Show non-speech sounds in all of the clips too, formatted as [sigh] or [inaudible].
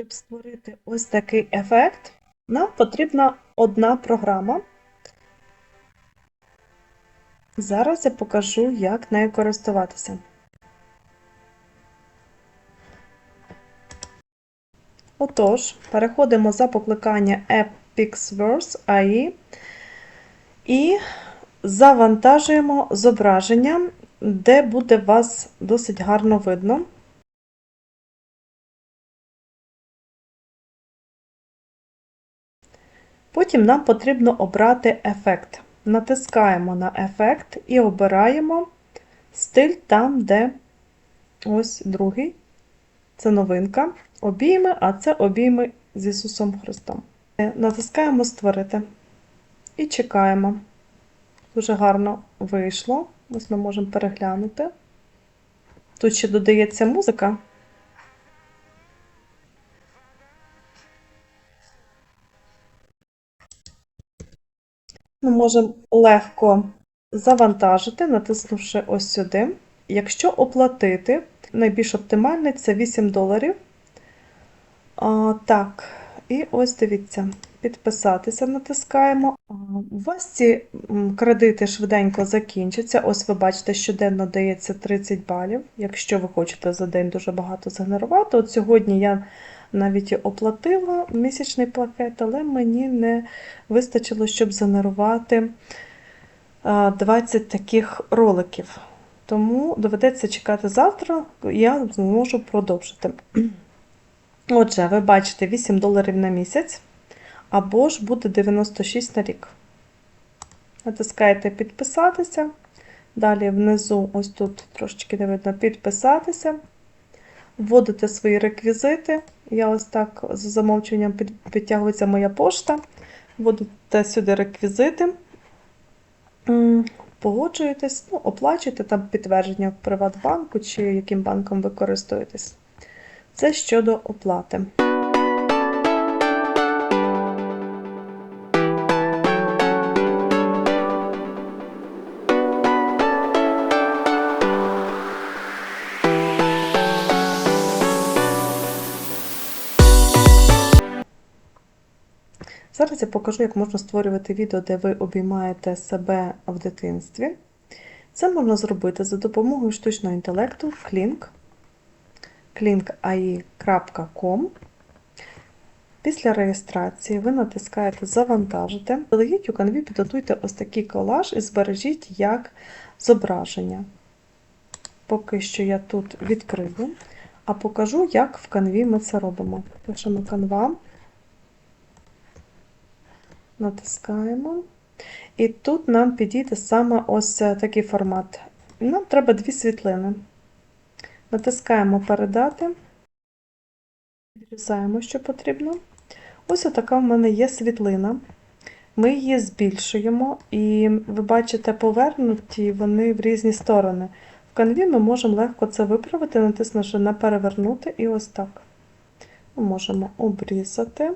Щоб створити ось такий ефект, нам потрібна одна програма. Зараз я покажу, як нею користуватися. Отож, переходимо за покликання Epixverse AI і завантажуємо зображення, де буде вас досить гарно видно. Потім нам потрібно обрати ефект. Натискаємо на ефект і обираємо стиль там, де ось другий. Це новинка. Обійми, а це обійми з Ісусом Христом. Е, Натискаємо Створити і чекаємо. Дуже гарно вийшло. Ось ми можемо переглянути. Тут ще додається музика. Ми можемо легко завантажити, натиснувши ось сюди. Якщо оплатити, найбільш оптимальний це 8 доларів. А, так, і ось дивіться, підписатися натискаємо. У вас ці кредити швиденько закінчаться. Ось ви бачите, щоденно дається 30 балів. Якщо ви хочете за день дуже багато згенерувати. От сьогодні я навіть оплатила місячний пакет, але мені не вистачило, щоб згенерувати а, 20 таких роликів. Тому доведеться чекати завтра, я зможу продовжити. [clears throat] Отже, ви бачите 8 доларів на місяць, або ж буде 96 на рік. Натискаєте підписатися. Далі внизу, ось тут трошечки не видно, підписатися. Вводите свої реквізити. Я ось так з замовчуванням підтягується моя пошта. Вводите сюди реквізити. Погоджуєтесь, ну, оплачуєте там підтвердження в Приватбанку чи яким банком ви користуєтесь. Це щодо оплати. Зараз я покажу, як можна створювати відео, де ви обіймаєте себе в дитинстві. Це можна зробити за допомогою штучного інтелекту Klink, klink.ai.com. Після реєстрації ви натискаєте Завантажити. Заздалегідь у канві підготуйте ось такий колаж і збережіть як зображення. Поки що я тут відкрию, а покажу, як в канві ми це робимо. Пишемо канва. Натискаємо. І тут нам підійде саме ось е, такий формат. Нам треба дві світлини. Натискаємо Передати. Відрізаємо, що потрібно. Ось така в мене є світлина. Ми її збільшуємо, і ви бачите, повернуті вони в різні сторони. В канві ми можемо легко це виправити, натиснувши на перевернути, і ось так. Ми можемо обрізати.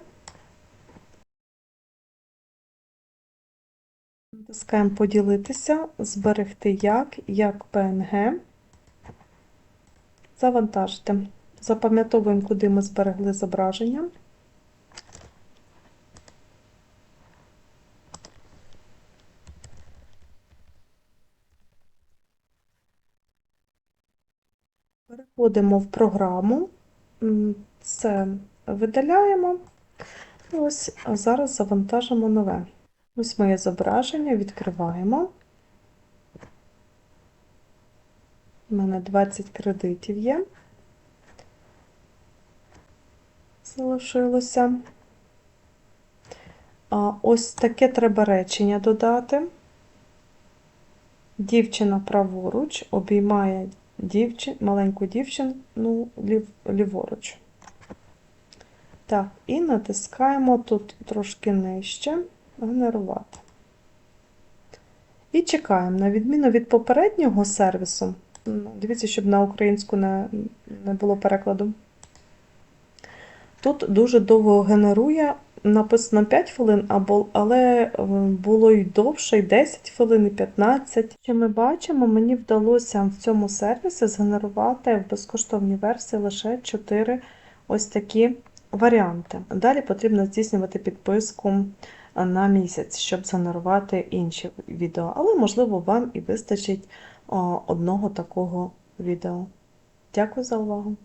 Натискаємо поділитися, зберегти як, як PNG. Завантажити. Запам'ятовуємо, куди ми зберегли зображення. Переходимо в програму. Це видаляємо. Ось, зараз завантажимо нове. Ось моє зображення, відкриваємо. У мене 20 кредитів є. Залишилося. А ось таке треба речення додати. Дівчина праворуч обіймає дівчин, маленьку дівчину лів, ліворуч. Так, і натискаємо тут трошки нижче генерувати. І чекаємо, на відміну від попереднього сервісу. Дивіться, щоб на українську не, не було перекладу. Тут дуже довго генерує, написано 5 хвилин, але було й довше, і 10 хвилин, і 15. Що ми бачимо, мені вдалося в цьому сервісі згенерувати в безкоштовній версії лише 4 ось такі варіанти. Далі потрібно здійснювати підписку на місяць, щоб занурувати інші відео, але, можливо, вам і вистачить одного такого відео. Дякую за увагу!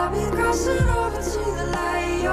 I've been crossing over to the light.